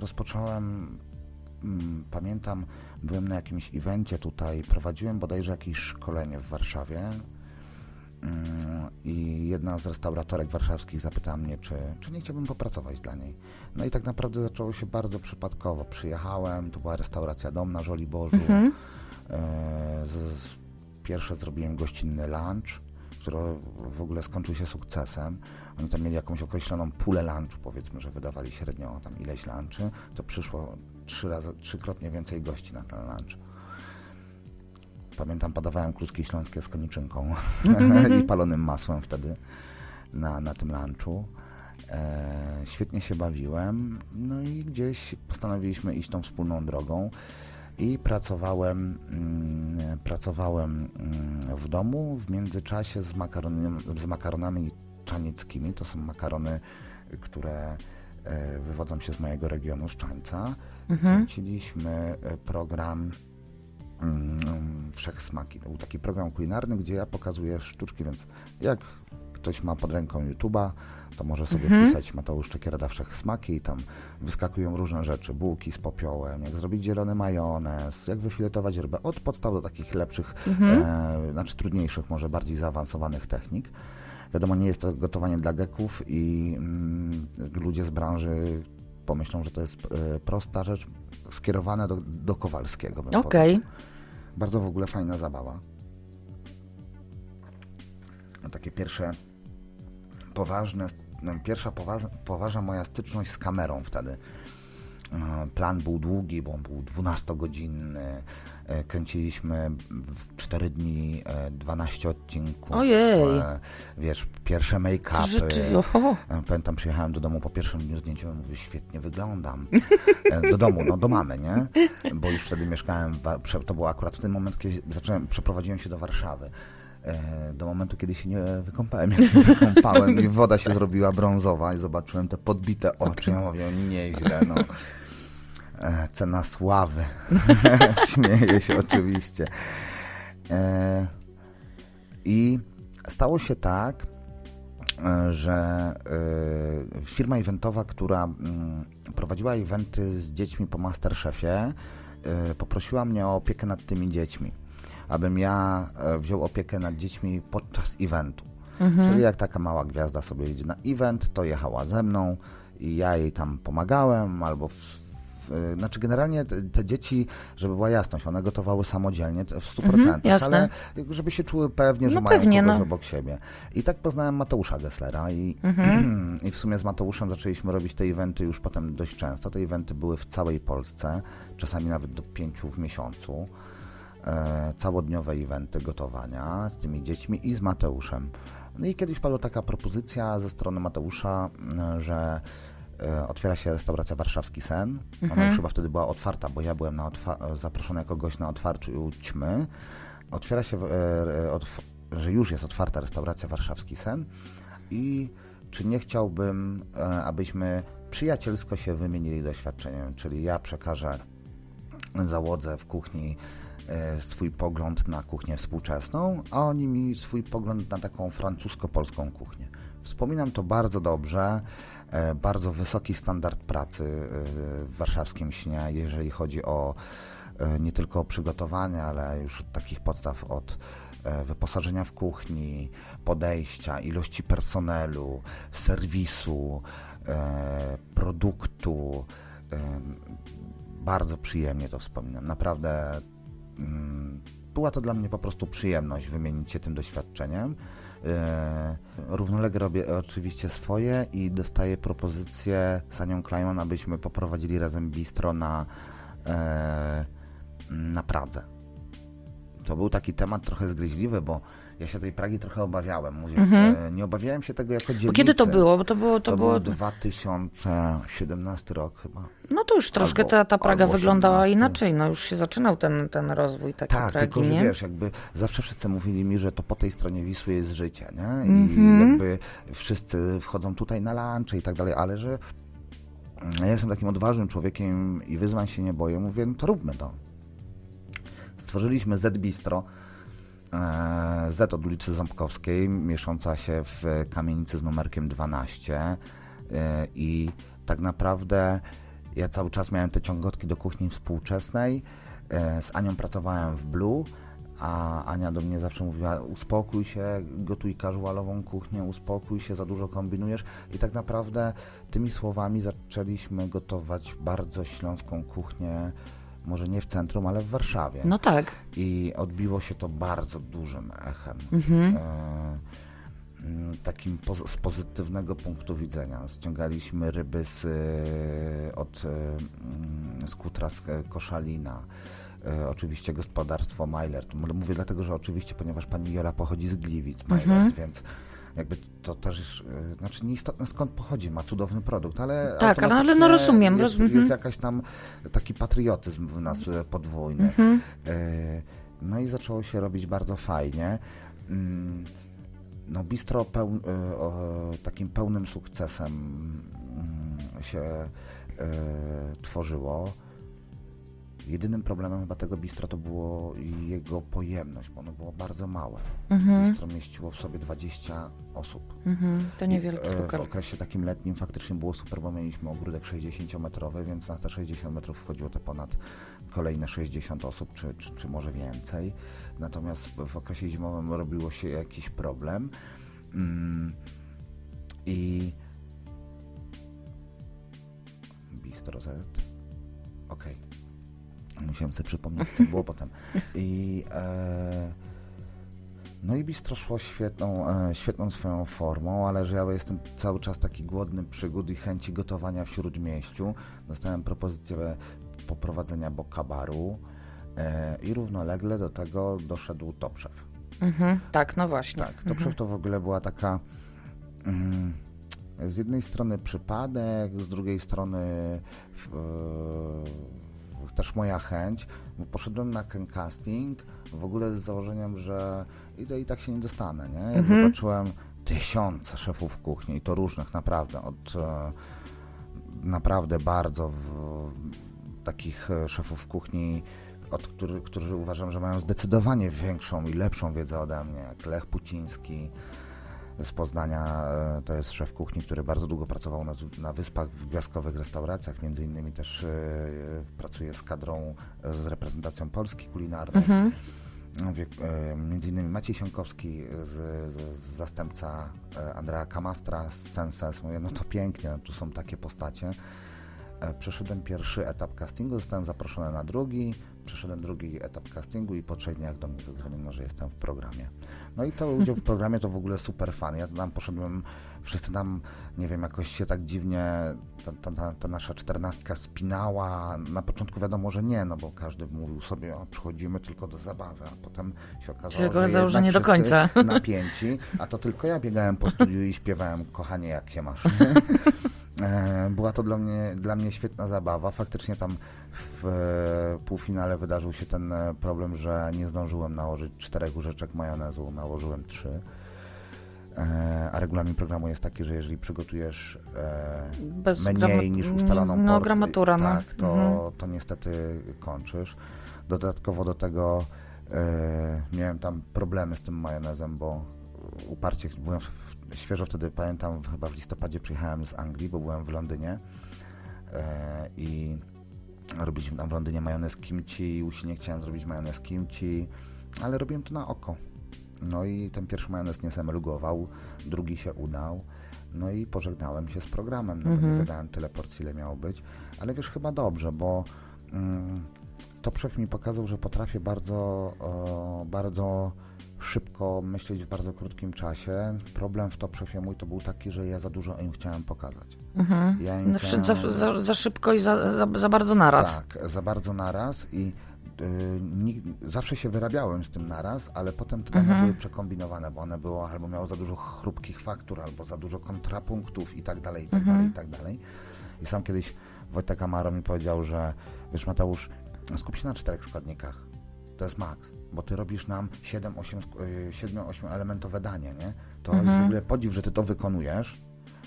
rozpocząłem, mm, pamiętam, byłem na jakimś evencie tutaj, prowadziłem bodajże jakieś szkolenie w Warszawie mm, i jedna z restauratorek warszawskich zapytała mnie, czy, czy nie chciałbym popracować dla niej. No i tak naprawdę zaczęło się bardzo przypadkowo. Przyjechałem, to była restauracja Dom na Żoliborzu. Mhm. E, z, z, pierwsze zrobiłem gościnny lunch, który w ogóle skończył się sukcesem. Oni tam mieli jakąś określoną pulę lunchu, powiedzmy, że wydawali średnio tam ileś lunchy, to przyszło trzy razy, trzykrotnie więcej gości na ten lunch. Pamiętam, podawałem kluski śląskie z koniczynką i palonym masłem wtedy na, na tym lunchu. E, świetnie się bawiłem, no i gdzieś postanowiliśmy iść tą wspólną drogą i pracowałem, mm, pracowałem mm, w domu w międzyczasie z, makaronem, z makaronami czanieckimi. To są makarony, które e, wywodzą się z mojego regionu, z Czańca. Mhm. Kręciliśmy e, program mm, Wszechsmaki. To był taki program kulinarny, gdzie ja pokazuję sztuczki, więc jak ktoś ma pod ręką YouTube'a, to może sobie Mhm. wpisać Mateusz Czekierada Wszechsmaki i tam wyskakują różne rzeczy, bułki z popiołem, jak zrobić zielony majonez, jak wyfiletować rybę, od podstaw do takich lepszych, Mhm. e, znaczy trudniejszych, może bardziej zaawansowanych technik. Wiadomo, nie jest to gotowanie dla geków i mm, ludzie z branży pomyślą, że to jest e, prosta rzecz skierowana do, do Kowalskiego. Okej. powiedział. Bardzo w ogóle fajna zabawa. No, takie pierwsze poważne, no, pierwsza poważna, poważna moja styczność z kamerą wtedy. E, Plan był długi, bo on był 12-godzinny. E, Kręciliśmy w 4 dni e, 12 odcinków. Ojej. E, Wiesz, pierwsze make-upy. E, Pamiętam, przyjechałem do domu po pierwszym dniu zdjęciowym, mówię, świetnie wyglądam. E, Do domu, no do mamy, nie? Bo już wtedy mieszkałem, to było akurat w ten moment, kiedy zacząłem, przeprowadziłem się do Warszawy. E, Do momentu, kiedy się nie wykąpałem, jak się wykąpałem i woda się zrobiła brązowa i zobaczyłem te podbite oczy. Ja mówię, nieźle, no. E, Cena sławy. Śmieję się oczywiście. E, I stało się tak, że firma eventowa, która mm, prowadziła eventy z dziećmi po Masterchefie, poprosiła mnie o opiekę nad tymi dziećmi, abym ja e, wziął opiekę nad dziećmi podczas eventu. Czyli jak taka mała gwiazda sobie jedzie na event, to jechała ze mną i ja jej tam pomagałem, albo w, w, znaczy generalnie te, te dzieci, żeby była jasność, one gotowały samodzielnie w 100%, Mhm, jasne. ale żeby się czuły pewnie, że No mają pewnie, kogoś no. obok siebie. I tak poznałem Mateusza Gesslera i, Mhm. i w sumie z Mateuszem zaczęliśmy robić te eventy już potem dość często. Te eventy były w całej Polsce, czasami nawet do pięciu w miesiącu. E, całodniowe eventy gotowania z tymi dziećmi i z Mateuszem. No i kiedyś padła taka propozycja ze strony Mateusza, m, że e, otwiera się restauracja Warszawski Sen. Ona już chyba wtedy była otwarta, bo ja byłem na zaproszony jako gość na otwarciu ćmy. Otwiera się, e, otw- że już jest otwarta restauracja Warszawski Sen i czy nie chciałbym, abyśmy przyjacielsko się wymienili doświadczeniem, czyli ja przekażę załodze w kuchni swój pogląd na kuchnię współczesną, a oni mi swój pogląd na taką francusko-polską kuchnię. Wspominam to bardzo dobrze, e, bardzo wysoki standard pracy e, w warszawskim śnie, jeżeli chodzi o e, nie tylko o przygotowanie, ale już od takich podstaw od e, wyposażenia w kuchni, podejścia, ilości personelu, serwisu, e, produktu. e, Bardzo przyjemnie to wspominam. Naprawdę była to dla mnie po prostu przyjemność wymienić się tym doświadczeniem. E, Równolegle robię oczywiście swoje i dostaję propozycję z Anią Klejman, abyśmy poprowadzili razem bistro na, e, na Pradze. To był taki temat trochę zgryźliwy, bo ja się tej Pragi trochę obawiałem. Mówię, e, nie obawiałem się tego jako dzielnicy. Bo kiedy to było? Bo to było, to To, było... był 2017 rok chyba. No to już troszkę albo- ta, ta Praga wyglądała 18. inaczej. No już się zaczynał ten, ten rozwój takiej Tak, Pragi, tylko że nie? wiesz, jakby zawsze wszyscy mówili mi, że to po tej stronie Wisły jest życie, nie? I Mhm. jakby wszyscy wchodzą tutaj na lunche i tak dalej, ale że ja jestem takim odważnym człowiekiem i wyzwań się nie boję, mówię, no to róbmy to. Stworzyliśmy Z Bistro, e, Z od ulicy Ząbkowskiej, mieszcząca się w kamienicy z numerkiem 12 e, i tak naprawdę Ja cały czas miałem te ciągotki do kuchni współczesnej. E, z Anią pracowałem w Blue, a Ania do mnie zawsze mówiła: uspokój się, gotuj casualową kuchnię, uspokój się, za dużo kombinujesz. I tak naprawdę tymi słowami zaczęliśmy gotować bardzo śląską kuchnię. Może nie w centrum, ale w Warszawie No tak. i odbiło się to bardzo dużym echem. Mhm. E, takim poz- z pozytywnego punktu widzenia. Ściągaliśmy ryby z, e, od e, z kutra z e, Koszalina. Oczywiście gospodarstwo Majlert. M- Mówię dlatego, że oczywiście, ponieważ pani Jola pochodzi z Gliwic, Majlert, Mhm. więc jakby to też, e, znaczy nieistotne skąd pochodzi, ma cudowny produkt, ale Tak, ale- ale no rozumiem, jest, roz- mhm. jest jakaś tam taki patriotyzm w nas e, podwójny. Mhm. E, No i zaczęło się robić bardzo fajnie. Mm, No bistro peł, takim pełnym sukcesem mm, się tworzyło. Jedynym problemem chyba tego bistro to było jego pojemność, bo ono było bardzo małe. Mhm. Bistro mieściło w sobie 20 osób. Mhm. To I, niewielki e, W lokal. okresie takim letnim faktycznie było super, bo mieliśmy ogródek 60-metrowy, więc na te 60 metrów wchodziło te ponad kolejne 60 osób, czy, czy, czy może więcej. Natomiast w- w okresie zimowym robiło się jakiś problem. Mm, I Bistro Z. Okej. Musiałem sobie przypomnieć, co było potem. I e, no i bistro szło świetną, e, świetną swoją formą, ale że ja jestem cały czas taki głodny przygód i chęci gotowania w Śródmieściu. Dostałem propozycję poprowadzenia bokabaru e, i równolegle do tego doszedł Topszew. Mhm. Tak, no właśnie. Tak, Topszew to w ogóle była taka mm, z jednej strony przypadek, z drugiej strony też moja chęć, bo poszedłem na ten casting w ogóle z założeniem, że i, to i tak się nie dostanę, nie? Jak Mhm. zobaczyłem tysiące szefów kuchni i to różnych naprawdę, od e, naprawdę bardzo w, takich e, szefów kuchni, od który, którzy uważam, że mają zdecydowanie większą i lepszą wiedzę ode mnie, jak Lech Puciński z Poznania, e, to jest szef kuchni, który bardzo długo pracował na, na wyspach w gwiazdkowych restauracjach, między innymi też e, pracuje z kadrą, e, z reprezentacją Polski kulinarną. Mhm. Wie, e, między innymi Maciej Siąkowski, z, z, z zastępca e, Andrea Kamastra z Senses. Mówię, no to pięknie, no tu są takie postacie. E, Przeszedłem pierwszy etap castingu, zostałem zaproszony na drugi, przeszedłem drugi etap castingu i po trzech dniach do mnie zadzwoniono, że jestem w programie. No i cały udział w programie to w ogóle super fan. Ja tam poszedłem, wszyscy tam, nie wiem, jakoś się tak dziwnie ta, ta, ta, ta nasza czternastka spinała. Na początku wiadomo, że nie, no bo każdy mówił sobie, o przychodzimy tylko do zabawy, a potem się okazało, Się że że jednak nie do końca. napięci, a to tylko ja biegałem po studiu i śpiewałem, kochanie, jak się masz. E, Była to dla mnie, dla mnie świetna zabawa. Faktycznie tam w e, półfinale wydarzył się ten e, problem, że nie zdążyłem nałożyć czterech łyżeczek majonezu, nałożyłem trzy. A regulamin programu jest taki, że jeżeli przygotujesz Bez mniej niż ustaloną No, gramatura, no. tak, to, Mhm. to niestety kończysz. Dodatkowo do tego miałem tam problemy z tym majonezem, bo uparcie byłem w, świeżo wtedy pamiętam, chyba w listopadzie przyjechałem z Anglii, bo byłem w Londynie e, i robiliśmy tam w Londynie majonez kimchi, u nie chciałem zrobić majonez kimchi, ale robiłem to na oko. No i ten pierwszy majonez nie zemrugował, drugi się udał. No i pożegnałem się z programem, no bo nie wydałem tyle porcji, ile miało być. Ale wiesz, chyba dobrze, bo mm, to Przew mi pokazał, że potrafię bardzo, o, bardzo szybko myśleć w bardzo krótkim czasie. Problem w Topszefie mój to był taki, że ja za dużo im chciałem pokazać. Mhm. Ja im No, wszy- za, chciałem- za, za szybko i za, za, za bardzo naraz. tak, za bardzo naraz i y, zawsze się wyrabiałem z tym naraz, ale potem te dania były przekombinowane, bo one było albo miało za dużo chrupkich faktur, albo za dużo kontrapunktów i tak dalej, i tak dalej, i tak dalej. I sam kiedyś Wojtek Amaro mi powiedział, że wiesz Mateusz, skup się na czterech składnikach. To jest maks, bo ty robisz nam 7-8 elementowe danie, nie? To jest w ogóle podziw, że ty to wykonujesz.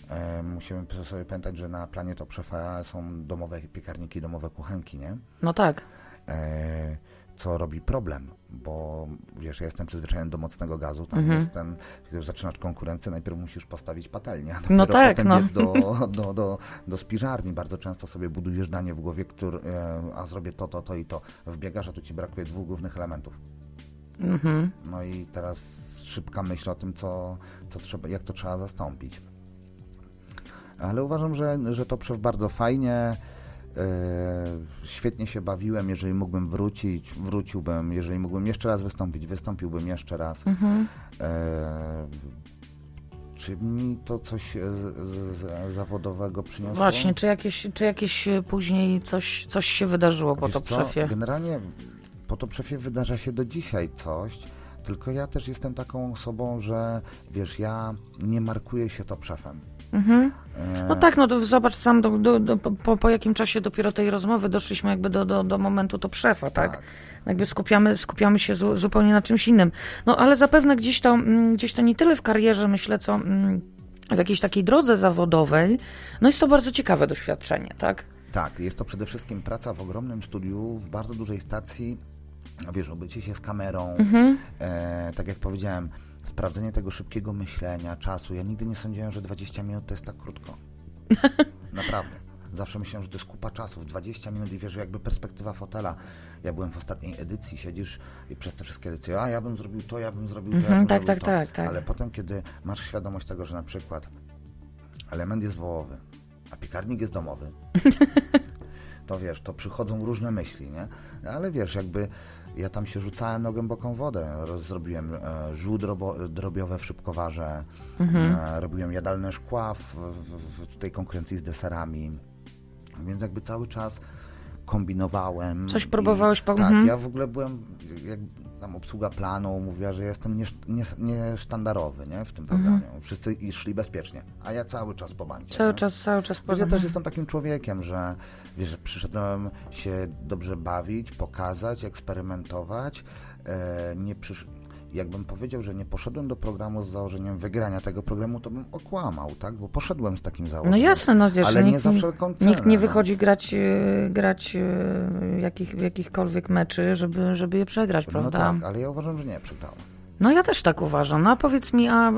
E, musimy sobie pamiętać, że na planie to przefa są domowe piekarniki, domowe kuchenki, nie? No tak. E, co robi problem, bo wiesz, ja jestem przyzwyczajony do mocnego gazu, tam Mhm. jestem, jak zaczynasz konkurencję, najpierw musisz postawić patelnię, a No tak, potem no. do, do, do, do spiżarni. Bardzo często sobie budujesz danie w głowie, który, e, a zrobię to, to, to i to. Wbiegasz, a tu ci brakuje dwóch głównych elementów. Mhm. No i teraz szybka myśl o tym, co, co trzeba, jak to trzeba zastąpić. Ale uważam, że, że to bardzo fajnie. E, świetnie się bawiłem. Jeżeli mógłbym wrócić, wróciłbym. Jeżeli mógłbym jeszcze raz wystąpić, wystąpiłbym jeszcze raz. Mhm. E, czy mi to coś e, z, z, zawodowego przyniosło? Właśnie, czy jakieś, czy jakieś później coś, coś się wydarzyło po Wiesz to co, szefie? Generalnie po to szefie wydarza się do dzisiaj coś, tylko ja też jestem taką osobą, że wiesz, ja nie markuję się to szefem. Mhm. E, No tak, no to zobacz sam, do, do, do, po, po jakim czasie dopiero tej rozmowy doszliśmy jakby do, do, do momentu to szefa, tak? Tak. Jakby skupiamy, skupiamy się zu, zupełnie na czymś innym. No ale zapewne gdzieś to, mm, gdzieś to nie tyle w karierze, myślę, co mm, w jakiejś takiej drodze zawodowej, no jest to bardzo ciekawe doświadczenie, tak? Tak, jest to przede wszystkim praca w ogromnym studiu, w bardzo dużej stacji, wiesz, obycie się z kamerą, Mhm. e, tak jak powiedziałem, sprawdzenie tego szybkiego myślenia, czasu. Ja nigdy nie sądziłem, że 20 minut to jest tak krótko. Naprawdę. Zawsze myślałem, że to jest kupa czasu, 20 minut i wiesz, jakby perspektywa fotela. Ja byłem w ostatniej edycji, siedzisz i przez te wszystkie edycje, a ja bym zrobił to, ja bym zrobił to, ja Mhm, bym tak, zrobił tak, to. tak, tak. Ale potem, kiedy masz świadomość tego, że na przykład element jest wołowy, a piekarnik jest domowy, to wiesz, to przychodzą różne myśli, nie? Ale wiesz, jakby ja tam się rzucałem na głęboką wodę, zrobiłem e, żół drobo, drobiowe w szybkowarze, Mhm. e, robiłem jadalne szkła w, w, w tej konkurencji z deserami, więc jakby cały czas kombinowałem. Coś próbowałeś po- Tak, mhm. ja w ogóle byłem, jak tam obsługa planu mówiła, że jestem niesztandarowy nie, nie nie, w tym programie. Wszyscy i szli bezpiecznie, a ja cały czas po bandzie. Mhm. Cały nie? czas, cały czas poza. ja też jestem takim człowiekiem, że wiesz, przyszedłem się dobrze bawić, pokazać, eksperymentować. E, nie przysz... Jakbym powiedział, że nie poszedłem do programu z założeniem wygrania tego programu, to bym okłamał, tak? Bo poszedłem z takim No założeniem. jasne, no wiesz, Ale nie nikt, za wszelką cenę, nikt nie no. wychodzi grać, e, grać e, jakich, w jakichkolwiek meczy, żeby, żeby je przegrać, No prawda? tak, ale ja uważam, że nie przegrałem. No ja też tak uważam. No a powiedz mi, a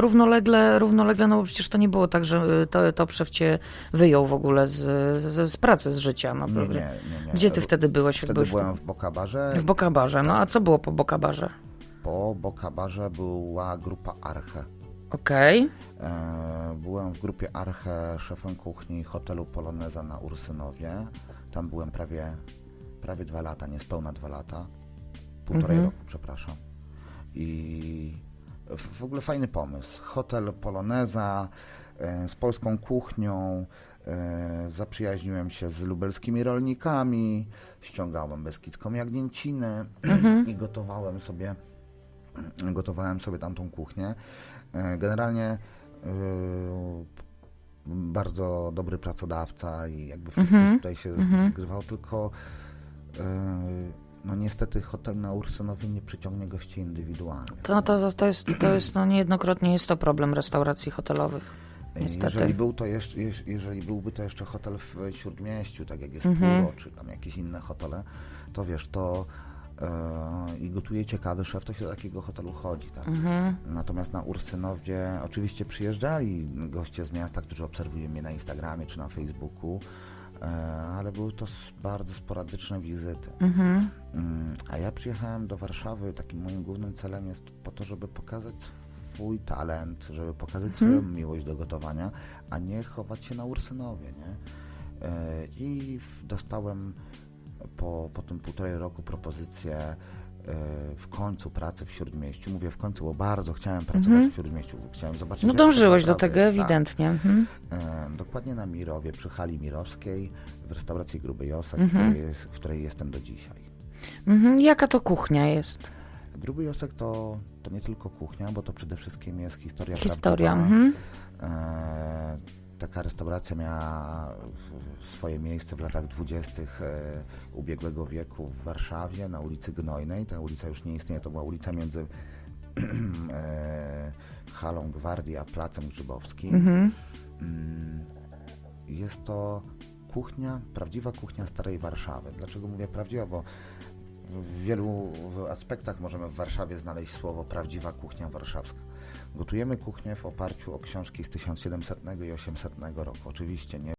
równolegle, równolegle, no bo przecież to nie było tak, że y, to, to cię wyjął w ogóle z, z, z pracy, z życia. No, Nie, nie, nie. nie. Gdzie ty wtedy byłeś? Wtedy byłeś byłem w Bokabarze. w, w Bokabarze. No a co było po Bokabarze? Po Bokabarze była grupa Arche. Okej. E, Byłem w grupie Arche szefem kuchni hotelu Poloneza na Ursynowie. Tam byłem prawie, prawie dwa lata, niespełna dwa lata. Półtorej Mhm. roku, przepraszam. I w, ogóle fajny pomysł. Hotel Poloneza e, z polską kuchnią. E, zaprzyjaźniłem się z lubelskimi rolnikami, ściągałem beskidzką jagnięcinę i gotowałem sobie gotowałem sobie tamtą kuchnię. E, Generalnie e, bardzo dobry pracodawca i jakby wszystko Mhm. tutaj się zgrywało, tylko e, no niestety hotel na Ursynowie nie przyciągnie gości indywidualnych. To, no to, to jest, to jest no niejednokrotnie jest to problem restauracji hotelowych. Niestety. Jeżeli, był to jeszcze, jeż- jeżeli byłby to jeszcze hotel w Śródmieściu, tak jak jest. Półro, czy tam jakieś inne hotele, to wiesz, to i gotuje ciekawy szef, to się do takiego hotelu chodzi, tak? Mhm. Natomiast na Ursynowie oczywiście przyjeżdżali goście z miasta, którzy obserwują mnie na Instagramie czy na Facebooku, e, ale były to bardzo sporadyczne wizyty. Mhm. Mm, A ja przyjechałem do Warszawy, takim moim głównym celem jest po to, żeby pokazać swój talent, żeby pokazać swoją miłość do gotowania, a nie chować się na Ursynowie, nie? E, I dostałem po, po tym półtorej roku propozycję e, w końcu pracy w Śródmieściu. Mówię w końcu, bo bardzo chciałem pracować w Śródmieściu. Chciałem zobaczyć, No dążyłeś do tego jest. Tak. ewidentnie. Mhm. E, Dokładnie na Mirowie, przy hali Mirowskiej, w restauracji Gruby Josek, Mhm. w, której jest, w której jestem do dzisiaj. Mhm. Jaka to kuchnia jest? Gruby Josek to, to nie tylko kuchnia, bo to przede wszystkim jest historia Historia. prawdziwa. Taka restauracja miała swoje miejsce w latach dwudziestych e, ubiegłego wieku w Warszawie na ulicy Gnojnej. Ta ulica już nie istnieje, to była ulica między e, halą Gwardii a Placem Grzybowskim. Mhm. Mm, Jest to kuchnia, prawdziwa kuchnia starej Warszawy. Dlaczego mówię prawdziwa? Bo w wielu aspektach możemy w Warszawie znaleźć słowo prawdziwa kuchnia warszawska. Gotujemy kuchnię w oparciu o książki z 1700 i 800 roku. Oczywiście nie